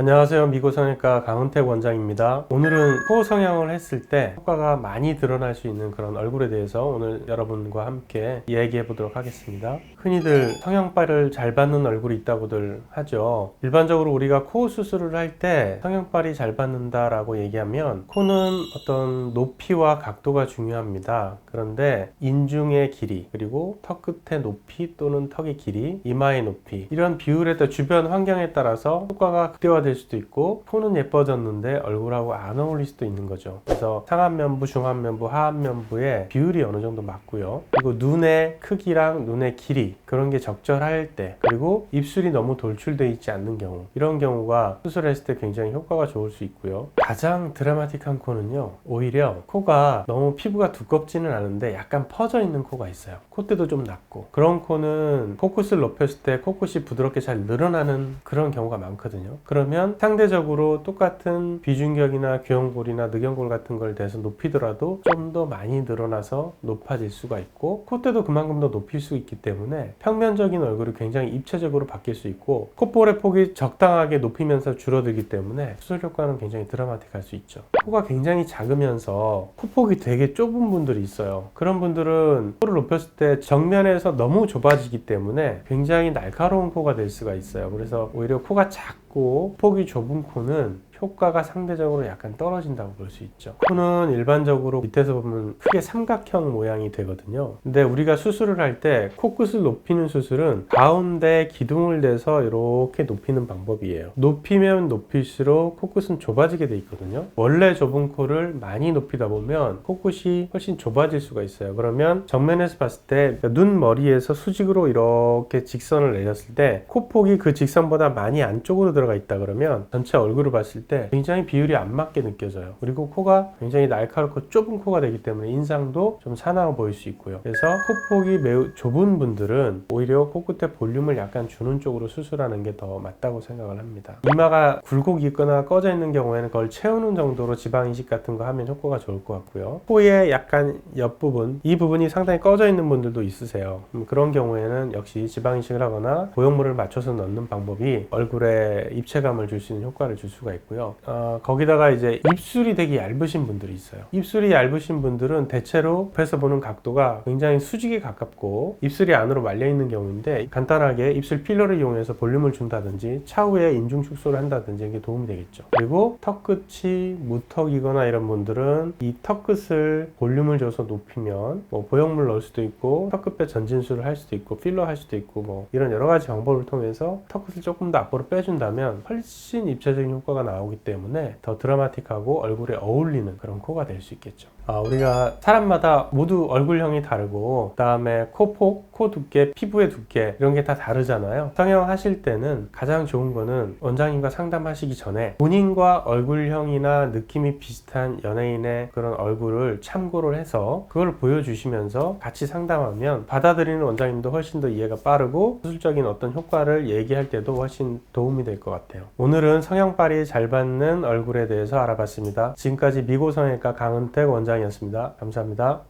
안녕하세요. 미고성형외과 강은택 원장입니다. 오늘은 코 성형을 했을 때 효과가 많이 드러날 수 있는 그런 얼굴에 대해서 오늘 여러분과 함께 이야기해 보도록 하겠습니다. 흔히들 성형발을 잘 받는 얼굴이 있다고들 하죠. 일반적으로 우리가 코 수술을 할 때 성형발이 잘 받는다라고 얘기하면 코는 어떤 높이와 각도가 중요합니다. 그런데 인중의 길이 그리고 턱 끝의 높이 또는 턱의 길이 이마의 높이 이런 비율에 따라 주변 환경에 따라서 효과가 극대화 될 수도 있고 코는 예뻐졌는데 얼굴하고 안 어울릴 수도 있는 거죠. 그래서 상안면부, 중안면부, 하안면부의 비율이 어느 정도 맞고요. 그리고 눈의 크기랑 눈의 길이 그런 게 적절할 때 그리고 입술이 너무 돌출되어 있지 않는 경우 이런 경우가 수술했을 때 굉장히 효과가 좋을 수 있고요. 가장 드라마틱한 코는요. 오히려 코가 너무 피부가 두껍지는 않은데 약간 퍼져 있는 코가 있어요. 콧대도 좀 낮고 그런 코는 코끝을 높였을 때 코끝이 부드럽게 잘 늘어나는 그런 경우가 많거든요. 그러면 상대적으로 똑같은 비중격이나 귀염골이나 늑연골 같은 걸 대서 높이더라도 좀 더 많이 늘어나서 높아질 수가 있고 콧대도 그만큼 더 높일 수 있기 때문에 평면적인 얼굴이 굉장히 입체적으로 바뀔 수 있고 콧볼의 폭이 적당하게 높이면서 줄어들기 때문에 수술 효과는 굉장히 드라마틱할 수 있죠. 코가 굉장히 작으면서 코폭이 되게 좁은 분들이 있어요. 그런 분들은 코를 높였을 때 정면에서 너무 좁아지기 때문에 굉장히 날카로운 코가 될 수가 있어요. 그래서 오히려 코가 작고 폭이 좁은 코는 효과가 상대적으로 약간 떨어진다고 볼 수 있죠. 코는 일반적으로 밑에서 보면 크게 삼각형 모양이 되거든요. 근데 우리가 수술을 할 때 코끝을 높이는 수술은 가운데 기둥을 대서 이렇게 높이는 방법이에요. 높이면 높일수록 코끝은 좁아지게 돼 있거든요. 원래 좁은 코를 많이 높이다 보면 코끝이 훨씬 좁아질 수가 있어요. 그러면 정면에서 봤을 때 눈 머리에서 수직으로 이렇게 직선을 내렸을 때 코폭이 그 직선보다 많이 안쪽으로 들어가 있다 그러면 전체 얼굴을 봤을 때 굉장히 비율이 안 맞게 느껴져요. 그리고 코가 굉장히 날카롭고 좁은 코가 되기 때문에 인상도 좀 사나워 보일 수 있고요. 그래서 코폭이 매우 좁은 분들은 오히려 코끝에 볼륨을 약간 주는 쪽으로 수술하는 게 더 맞다고 생각을 합니다. 이마가 굴곡이 있거나 꺼져 있는 경우에는 그걸 채우는 정도로 지방 이식 같은 거 하면 효과가 좋을 것 같고요. 코의 약간 옆 부분, 이 부분이 상당히 꺼져 있는 분들도 있으세요. 음, 그런 경우에는 역시 지방 이식을 하거나 보형물을 맞춰서 넣는 방법이 얼굴에 입체감을 줄 수 있는 효과를 줄 수가 있고요. 어, 거기다가 이제 입술이 되게 얇으신 분들이 있어요. 입술이 얇으신 분들은 대체로 옆에서 보는 각도가 굉장히 수직에 가깝고 입술이 안으로 말려 있는 경우인데 간단하게 입술 필러를 이용해서 볼륨을 준다든지 차후에 인중 축소를 한다든지 이게 도움이 되겠죠. 그리고 턱 끝이 무턱이거나 이런 분들은 이 턱 끝을 볼륨을 줘서 높이면 뭐 보형물 넣을 수도 있고 턱 끝에 전진술을 할 수도 있고 필러 할 수도 있고 뭐 이런 여러 가지 방법을 통해서 턱 끝을 조금 더 앞으로 빼준다면 훨씬 입체적인 효과가 나오 기 때문에 더 드라마틱하고 얼굴에 어울리는 그런 코가 될 수 있겠죠. 아, 우리가 사람마다 모두 얼굴형이 다르고 그다음에 코폭, 코 두께, 피부의 두께 이런 게 다 다르잖아요. 성형 하실 때는 가장 좋은 거는 원장님과 상담하시기 전에 본인과 얼굴형이나 느낌이 비슷한 연예인의 그런 얼굴을 참고를 해서 그걸 보여주시면서 같이 상담하면 받아들이는 원장님도 훨씬 더 이해가 빠르고 수술적인 어떤 효과를 얘기할 때도 훨씬 도움이 될 것 같아요. 오늘은 성형발이 잘 받는 얼굴에 대해서 알아봤습니다. 지금까지 미고성형외과 강은택 원장이었습니다. 감사합니다.